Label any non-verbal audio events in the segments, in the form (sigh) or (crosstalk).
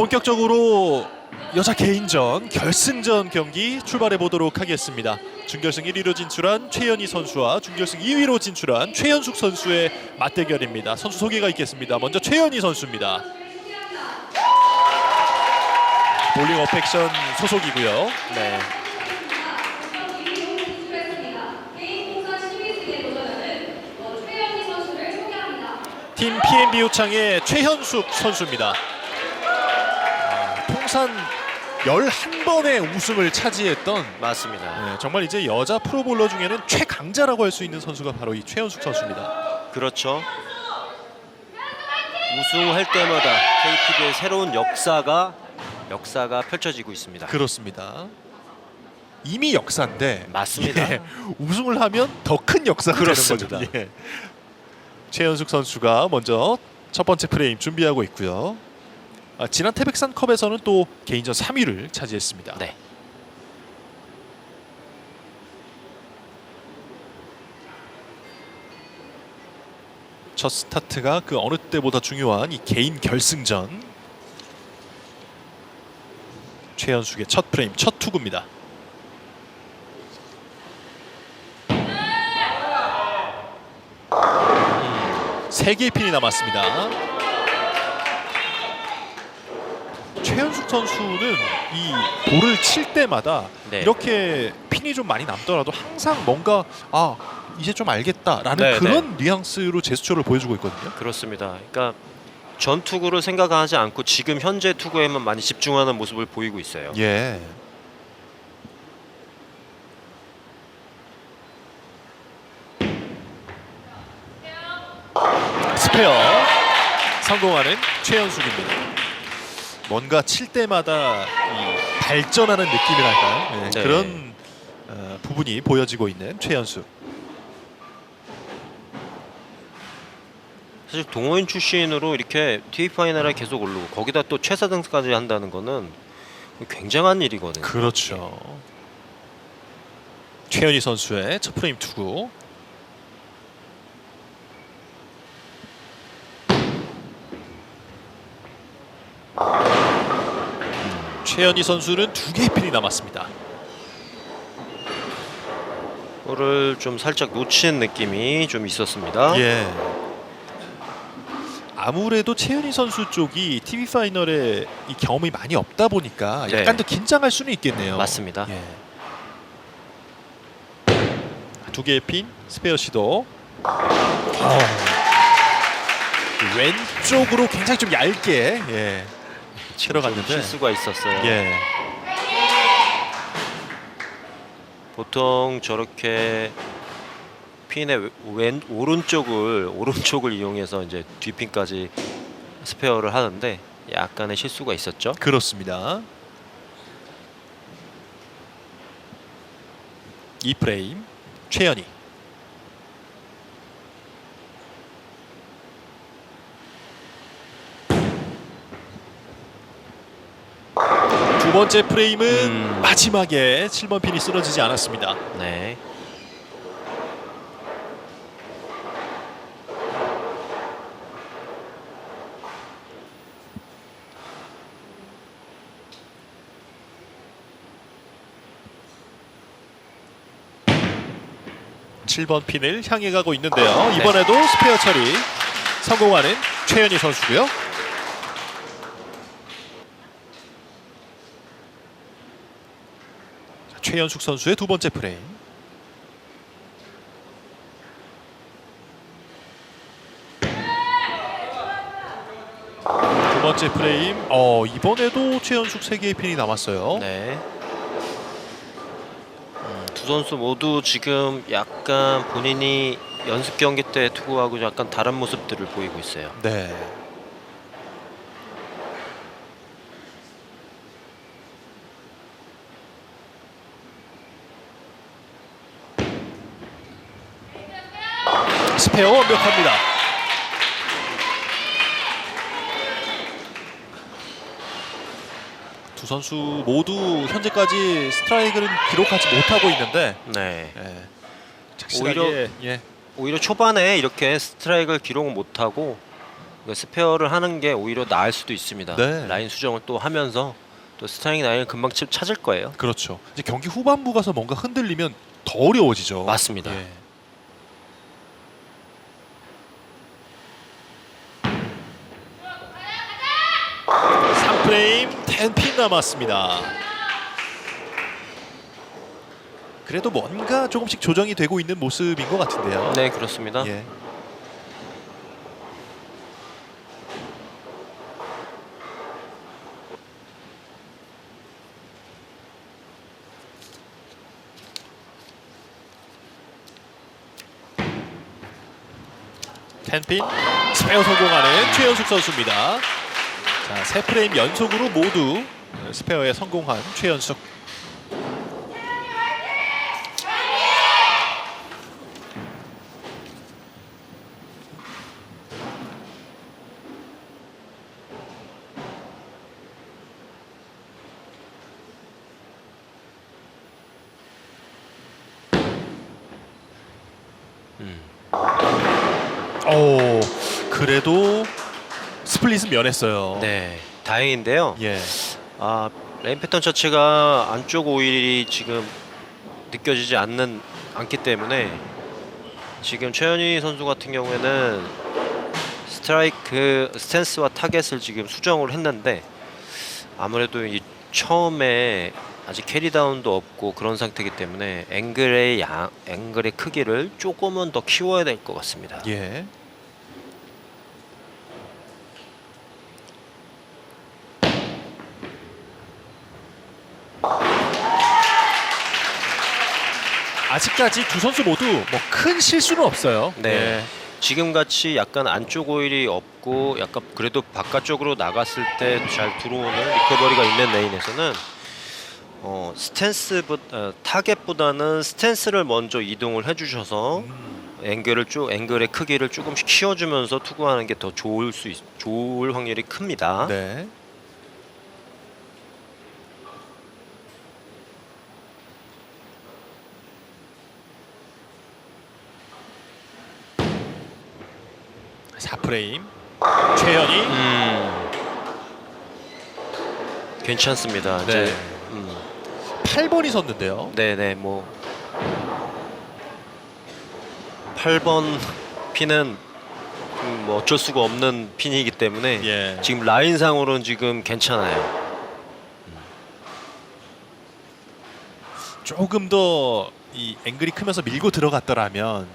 본격적으로 여자 개인전 결승전 경기 출발해 보도록 하겠습니다. 준결승 1위로 진출한 최연희 선수와 준결승 2위로 진출한 최연숙 선수의 맞대결입니다. 선수 소개가 있겠습니다. 먼저 최연희 선수입니다. 볼링 어펙션 소속이고요. 네. 팀 PNB 호창의 최현숙 선수입니다. 아, 통산 11번의 우승을 차지했던 맞습니다. 네, 정말 이제 여자 프로볼러 중에는 최강자라고 할 수 있는 선수가 바로 이 최현숙 선수입니다. 그렇죠. 우승할 때마다 KTB의 새로운 역사가 역사가 펼쳐지고 있습니다. 그렇습니다. 이미 역사인데 맞습니다. 예, 우승을 하면 더 큰 역사가 그렇습니다. 되는 거죠. 예. 최현숙 선수가 먼저 첫 번째 프레임 준비하고 있고요. 아, 지난 태백산컵에서는 또 개인전 3위를 차지했습니다. 네. 첫 스타트가 그 어느 때보다 중요한 이 개인 결승전. 최현숙의 첫 프레임, 첫 투구입니다. 세 개의 핀이 남았습니다. 최현숙 선수는 이 볼을 칠 때마다 네. 이렇게 핀이 좀 많이 남더라도 항상 뭔가 아 이제 좀 알겠다라는 네, 그런 뉘앙스로 제스처를 보여주고 있거든요. 그렇습니다. 그러니까 전 투구를 생각하지 않고 지금 현재 투구에만 많이 집중하는 모습을 보이고 있어요. 예. 스페어 성공하는 최현숙입니다. 뭔가 칠 때마다 이 발전하는 느낌이랄까요? 예, 네. 그런 어, 부분이 보여지고 있는 최현숙. 사실 동호인 출신으로 이렇게 TV 파이널에 계속 오르고 거기다 또 최사등까지 한다는 거는 굉장한 일이거든요. 그렇죠. 최현희 선수의 첫 프레임 투구. 최현희 선수는 두 개의 핀이 남았습니다. 그거를 좀 살짝 놓친 느낌이 좀 있었습니다. 예. 아무래도 최현희 선수 쪽이 TV 파이널에 이 경험이 많이 없다 보니까 네. 약간 더 긴장할 수는 있겠네요. 맞습니다. 예. 두 개의 핀 스페어 시도. 어. 왼쪽으로 굉장히 좀 얇게 예. 치러 좀 갔는데 실수가 있었어요. 예. 보통 저렇게 핀의 왼 오른쪽을 오른쪽을 이용해서 이제 뒷핀까지 스페어를 하는데 약간의 실수가 있었죠. 그렇습니다. 이 프레임 최연희 두 번째 프레임은 음. 마지막에 7번 핀이 쓰러지지 않았습니다. 네. 칠번 핀을 향해 가고 있는데요. 네. 이번에도 스페어 처리 성공하는 최연희 선수고요. 최연숙 선수의 두 번째 프레임. 두 번째 프레임. 어 이번에도 최연숙 세 개의 핀이 남았어요. 네. 음, 두 선수 모두 지금 약간 본인이 연습 경기 때 투구하고 약간 다른 모습들을 보이고 있어요. 네. 스페어 완벽합니다. 두 선수 모두 현재까지 스트라이크는 기록하지 못하고 있는데 네. 예, 오히려 예, 오히려 초반에 이렇게 스트라이크를 기록 못하고 그 스페어를 하는 게 오히려 나을 수도 있습니다. 네. 라인 수정을 또 하면서 또 스타링 라인을 금방 치- 찾을 거예요. 그렇죠. 이제 경기 후반부 가서 뭔가 흔들리면 더 어려워지죠. 맞습니다. 예. 삼프 10핀 남았습니다. 그래도 뭔가 조금씩 조정이 되고 있는 모습인 것 같은데요. 네, 그렇습니다. 예. 텐핀 스페어 성공하는 최현숙 선수입니다. 자, 세 프레임 연속으로 모두 스페어에 성공한 최현숙. 음. 오, 그래도 스플릿은 면했어요. 네, 다행인데요. 예. 아, 레인 패턴 자체가 안쪽 오일이 지금 느껴지지 않는 않기 때문에 지금 최현희 선수 같은 경우에는 스트라이크 스탠스와 타겟을 지금 수정을 했는데 아무래도 이 처음에 아직 캐리 다운도 없고 그런 상태이기 때문에 앵글의 양 앵글의 크기를 조금은 더 키워야 될 것 같습니다. 예. 아직까지 두 선수 모두 뭐 큰 실수는 없어요. 네. 예. 지금 같이 약간 안쪽 오일이 없고 약간 그래도 바깥쪽으로 나갔을 때 잘 들어오는 리커버리가 있는 레인에서는 어, 스탠스 어, 타겟보다는 스탠스를 먼저 이동을 해주셔서 음, 앵글을 쭉 앵글의 크기를 조금씩 키워주면서 투구하는 게 더 좋을 수 있, 좋을 확률이 큽니다. 네. 사 프레임 최현이 음, 괜찮습니다. 네. 이제 음, 8번이 섰는데요. 네네 뭐 8번 핀은 음, 뭐 어쩔 수가 없는 핀이기 때문에 예. 지금 라인상으로는 지금 괜찮아요. 조금 더 이 앵글이 크면서 밀고 들어갔더라면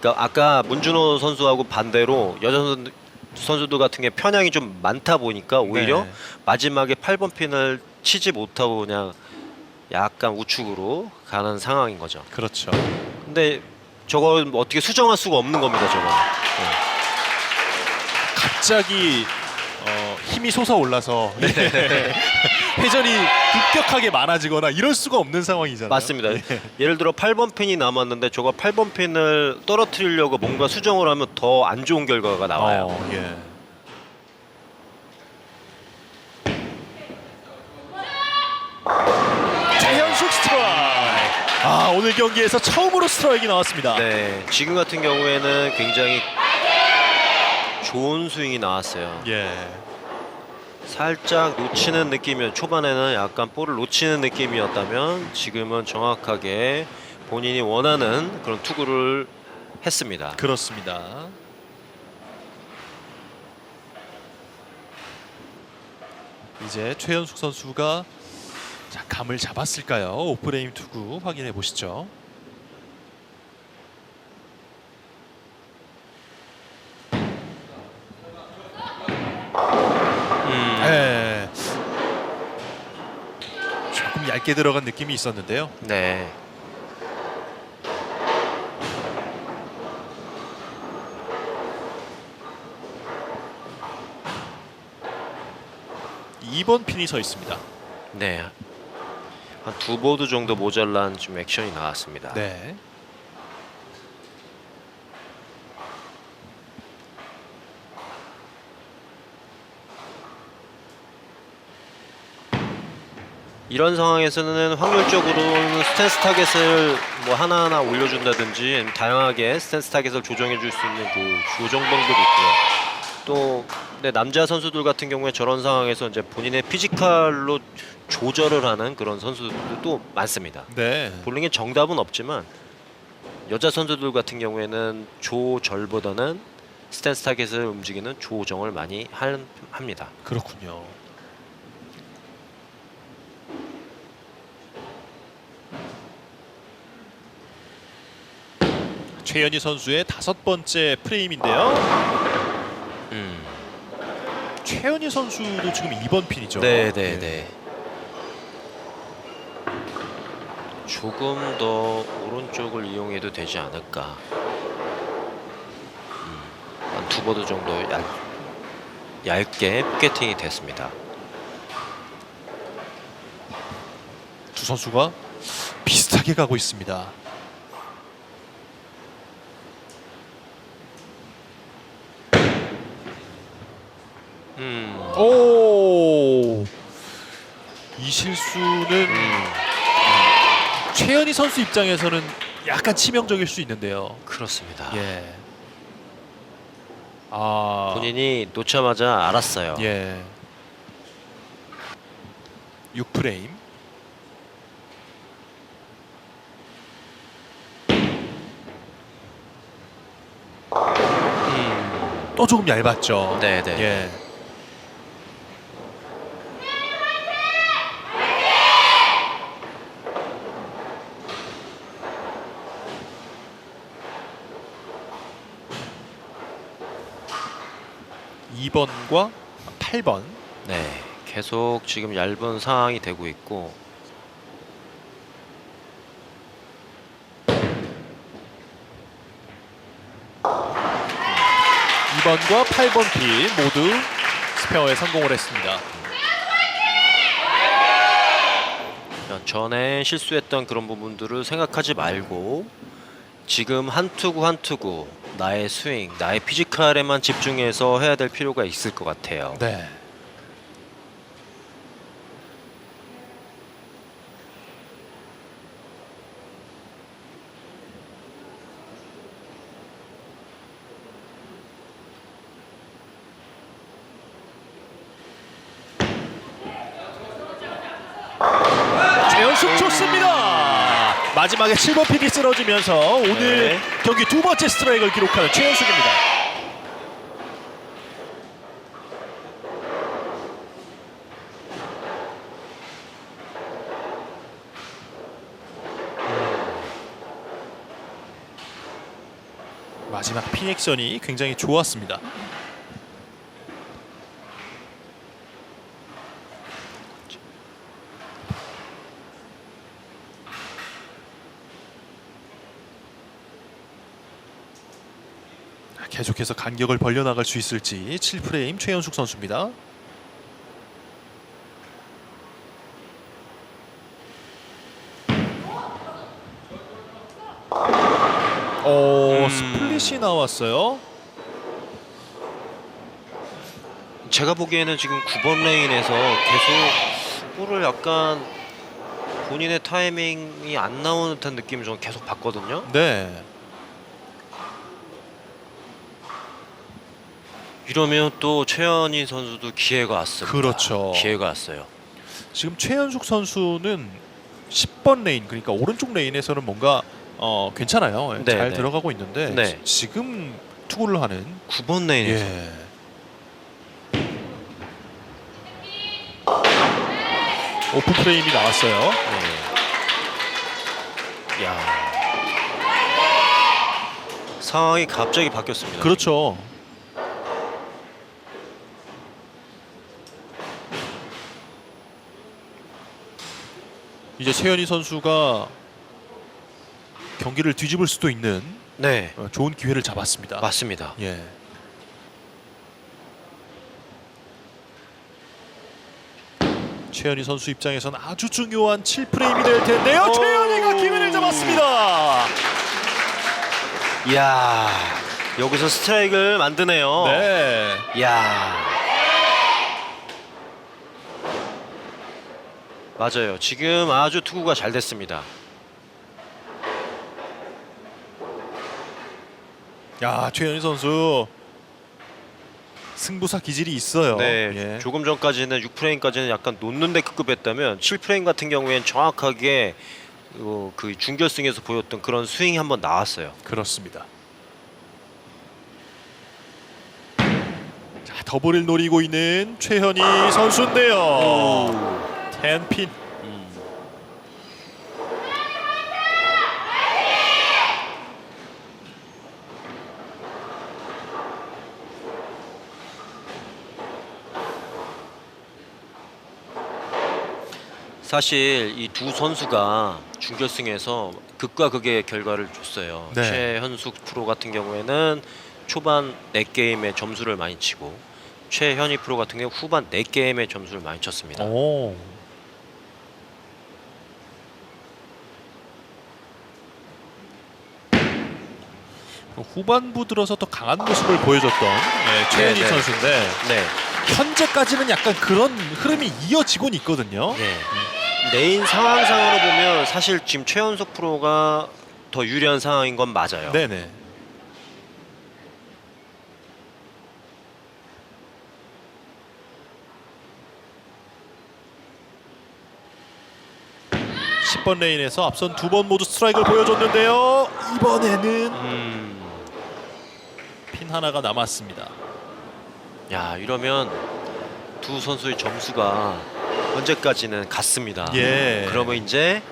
그러니까 아까 문준호 선수하고 반대로 여자 선수- 선수들 같은 게 편향이 좀 많다 보니까 오히려 네. 마지막에 8번 핀을 치지 못하고 그냥 약간 우측으로 가는 상황인 거죠. 그렇죠. 근데 저걸 뭐 어떻게 수정할 수가 없는 겁니다, 저거. 갑자기 어, 힘이 솟아올라서 네. (laughs) 회전이 급격하게 많아지거나 이럴 수가 없는 상황이잖아요. 맞습니다. 예. 예를 들어 8번 핀이 남았는데 저거 8번 핀을 떨어뜨리려고 뭔가 수정을 하면 더 안 좋은 결과가 나와요. 어, 예. 최현숙 스트라이크. 아 오늘 경기에서 처음으로 스트라이크 나왔습니다. 네, 지금 같은 경우에는 굉장히 좋은 스윙이 나왔어요. 예. 살짝 놓치는 느낌이었 초반에는 약간 볼을 놓치는 느낌이었다면 지금은 정확하게 본인이 원하는 그런 투구를 했습니다. 그렇습니다. 이제 최현숙 선수가 자, 감을 잡았을까요? 오프레임 투구 확인해 보시죠. 음, 네. 얇게 들어간 느낌이 있었는데요. 네. 이번 핀이 서 있습니다. 네. 한 두 보드 정도 모자란 좀 액션이 나왔습니다. 네. 이런 상황에서는 확률적으로는 스탠스 타겟을 뭐 하나하나 올려준다든지 다양하게 스탠스 타겟을 조정해 줄 수 있는 그 조정 방법이 있고요. 또 근데 남자 선수들 같은 경우에 저런 상황에서 이제 본인의 피지컬로 조절을 하는 그런 선수들도 많습니다. 네. 볼링에 정답은 없지만 여자 선수들 같은 경우에는 조절보다는 스탠스 타겟을 움직이는 조정을 많이 할- 합니다. 그렇군요. 최연희 선수의 다섯 번째 프레임인데요. 음. 최연희 선수도 지금 2번 핀이죠. 네, 네, 네. 조금 더 오른쪽을 이용해도 되지 않을까. 음, 한두 보드 정도 얇, 얇게 피게팅이 됐습니다. 두 선수가 비슷하게 가고 있습니다. 음, 오. 이 실수는 음, 최연희 선수 입장에서는 약간 치명적일 수 있는데요. 그렇습니다. 예. 아. 본인이 놓자마자 알았어요. 예. 6프레임. 음, 또 조금 얇았죠. 네, 네. 예. (2번과) (8번) 네, 계속 지금 얇은 상황이 되고 있고 (2번과) (8번) 핀 모두 스페어에 성공을 했습니다. 전에 실수했던 그런 부분들을 생각하지 말고 지금 한 투구 한 투구 나의 스윙, 나의 피지컬에만 집중해서 해야 될 필요가 있을 것 같아요. 네. 마지막에 7번 픽이 쓰러지면서 오늘 네. 경기 두 번째 스트라이크를 기록하는 최연숙입니다. 마지막 핀 액션이 굉장히 좋았습니다. 계속해서 간격을 벌려나갈 수 있을지 7프레임 최현숙 선수입니다. 오 음. 스플릿이 나왔어요. 제가 보기에는 지금 9번 레인에서 계속 볼을 약간 본인의 타이밍이 안 나오는 듯한 느낌을 저는 계속 봤거든요. 네. 이러면 또 최현희 선수도 기회가 왔습니다. 그렇죠. 기회가 왔어요. 지금 최현숙 선수는 10번 레인 그러니까 오른쪽 레인에서는 뭔가 어, 괜찮아요. 네, 잘 네. 들어가고 있는데 네. 지 금 투구를 하는 9번 레인에서 예. 오픈 프레임이 나왔어요. 네. 야. 상황이 갑자기 바뀌었습니다. 그렇죠. 이제 최현희 선수가 경기를 뒤집을 수도 있는 네. 어, 좋은 기회를 잡았습니다. 맞습니다. 예. 최현희 선수 입장에서는 아주 중요한 7프레임이 될 텐데요. 오. 최현희가 기회를 잡았습니다. 이야. 여기서 스트라이크를 만드네요. 네. 이야. 맞아요. 지금 아주 투구가 잘 됐습니다. 야, 최현희 선수 승부사 기질이 있어요. 네, 예. 조금 전까지는 6프레임까지는 약간 놓는데 급급했다면 7프레임 같은 경우에는 정확하게 어, 그 준결승에서 보였던 그런 스윙이 한번 나왔어요. 그렇습니다. 자, 더블을 노리고 있는 최현희 선수인데요. 텐핀. 음. 사실 이 두 선수가 준결승에서 극과 극의 결과를 줬어요. 네. 최현숙 프로 같은 경우에는 초반 4게임에 점수를 많이 치고 최현희 프로 같은 경우 후반 4게임에 점수를 많이 쳤습니다. 오. 후반부 들어서 더 강한 모습을 보여줬던 예, 최현희 네, 네. 선수인데 네. 현재까지는 약간 그런 흐름이 이어지곤 있거든요. 네. 내인 상황상으로 보면 사실 지금 최연석 프로가 더 유리한 상황인 건 맞아요. 네네. (10번) 레인에서 앞선 두 번 모두 스트라이크를 보여줬는데요 이번에는 음, 핀 하나가 남았습니다 야 이러면 두 선수의 점수가 현재까지는 같습니다. 예 그러면 이제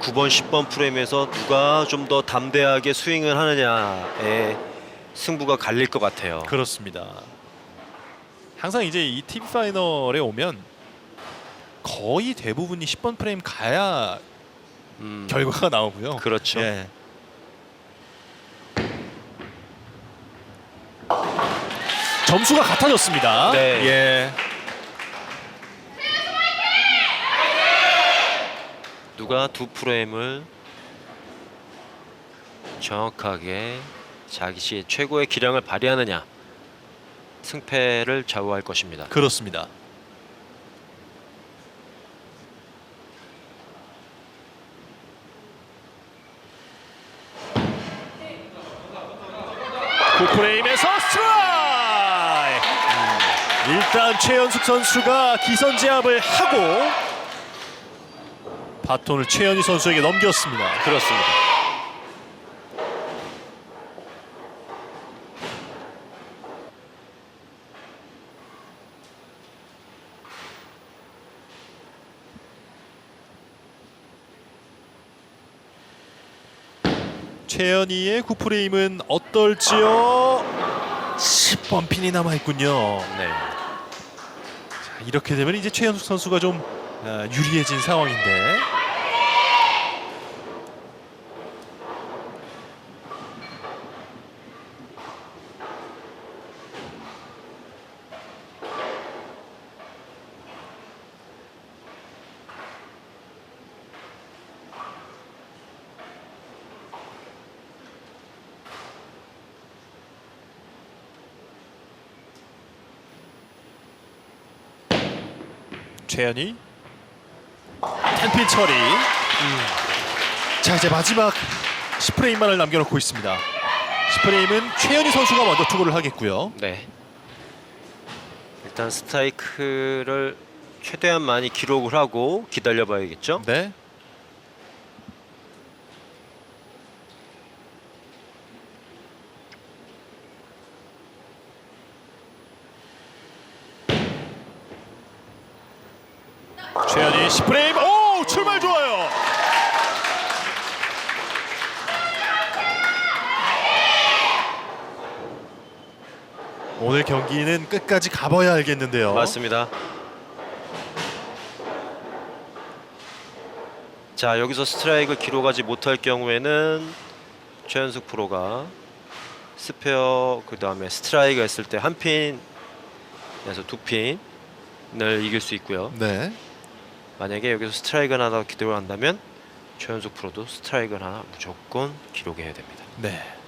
9번, 10번 프레임에서 누가 좀 더 담대하게 스윙을 하느냐에 승부가 갈릴 것 같아요. 그렇습니다 항상 이제 이 TV 파이널에 오면 거의 대부분이 10번 프레임 가야 음, 결과가 나오고요 그렇죠. 예. 점수가 같아졌습니다. 네. 예. 누가 두 프레임을 정확하게 자기 시의 최고의 기량을 발휘하느냐 승패를 좌우할 것입니다. 그렇습니다. 구프레임에 일단 최연숙 선수가 기선 제압을 하고 바톤을 최현희 선수에게 넘겼습니다. 그렇습니다. 최현희의 구프레임은 어떨지요? 10번 핀이 남아 있군요. 네. 자, 이렇게 되면 이제 최현숙 선수가 좀 어, 유리해진 상황인데 최현희 텐핀 처리. 자 이제 마지막 10프레임만을 남겨놓고 있습니다. 10프레임은 최현희 선수가 먼저 투구를 하겠고요. 네. 일단 스트라이크를 최대한 많이 기록을 하고 기다려 봐야겠죠? 네 최현희 10프레임 오 출발 좋아요 오늘 경기는 끝까지 가봐야 알겠는데요 맞습니다. 자 여기서 스트라이크를 기록하지 못할 경우에는 최현숙 프로가 스페어 그 다음에 스트라이크 했을 때 한 핀에서 두 핀을 이길 수 있고요. 네 만약에 여기서 스트라이크 하나 기록을 한다면 최현숙 프로도 스트라이크 하나 무조건 기록해야 됩니다. 네.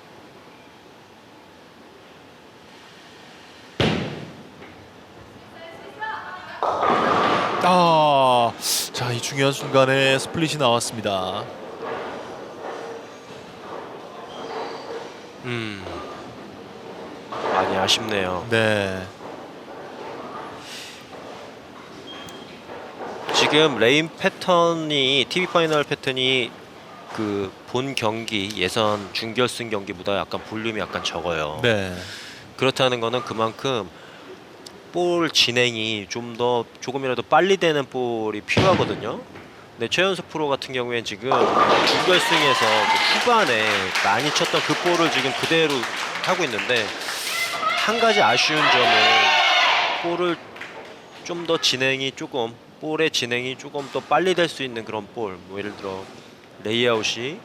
아, 자, 이 중요한 순간에 스플릿이 나왔습니다. 음. 많이 아쉽네요. 네. 지금 레인 패턴이 TV 파이널 패턴이 그 본 경기 예선 준결승 경기보다 약간 볼륨이 약간 적어요. 네. 그렇다는 거는 그만큼 볼 진행이 좀 더 조금이라도 빨리 되는 볼이 필요하거든요. 근데 최연석 프로 같은 경우에는 지금 준결승에서 그 후반에 많이 쳤던 그 볼을 지금 그대로 하고 있는데 한 가지 아쉬운 점은 볼을 좀 더 진행이 조금 볼의 진행이 조금 더 빨리 될 수 있는 그런 볼, 뭐 예를 들어 레이아웃이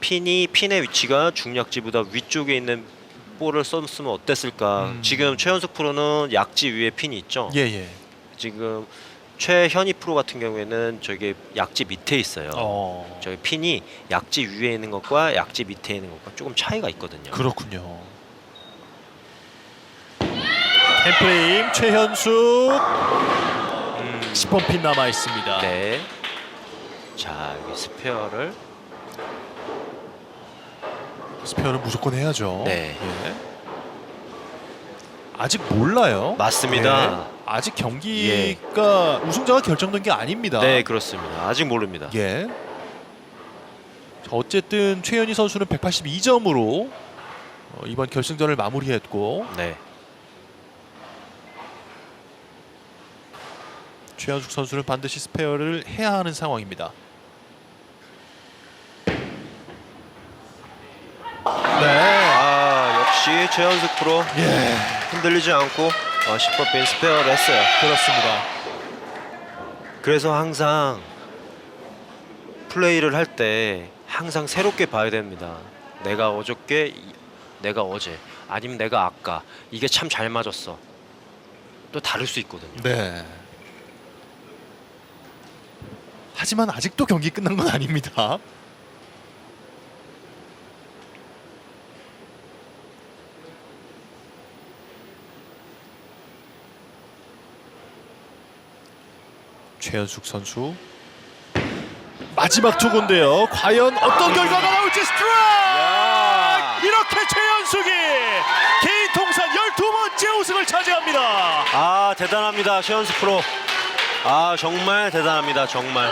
핀이 핀의 위치가 중약지보다 위쪽에 있는 볼을 썼으면 어땠을까? 음. 지금 최현석 프로는 약지 위에 핀이 있죠. 예, 예. 지금 최현희 프로 같은 경우에는 저게 약지 밑에 있어요. 어. 저기 핀이 약지 위에 있는 것과 약지 밑에 있는 것과 조금 차이가 있거든요. 그렇군요. 템프레임 최현숙 음, 10번 핀 남아 있습니다. 네. 자 여기 스페어를 스페어는 무조건 해야죠. 네. 예. 아직 몰라요. 맞습니다. 예. 아직 경기가 우승자가 결정된 게 아닙니다. 네 그렇습니다. 아직 모릅니다. 예. 자, 어쨌든 최현희 선수는 182점으로 어, 이번 결승전을 마무리했고 네. 최현숙 선수는 반드시 스페어를 해야 하는 상황입니다. 네. 아 역시 최현숙 프로 예. 흔들리지 않고 어, 10번 핀 스페어를 했어요. 그렇습니다. 그래서 항상 플레이를 할 때 항상 새롭게 봐야 됩니다. 내가 어저께, 이- 내가 어제, 아니면 내가 아까 이게 참 잘 맞았어. 또 다를 수 있거든요. 네. 하지만 아직도 경기 끝난 건 아닙니다. 최현숙 선수 마지막 투구인데요. 과연 어떤 결과가 나올지 스트라이크! 이렇게 최현숙이 개인 통산 12번째 우승을 차지합니다. 아 대단합니다, 최현수 프로. 아 정말 대단합니다, 정말.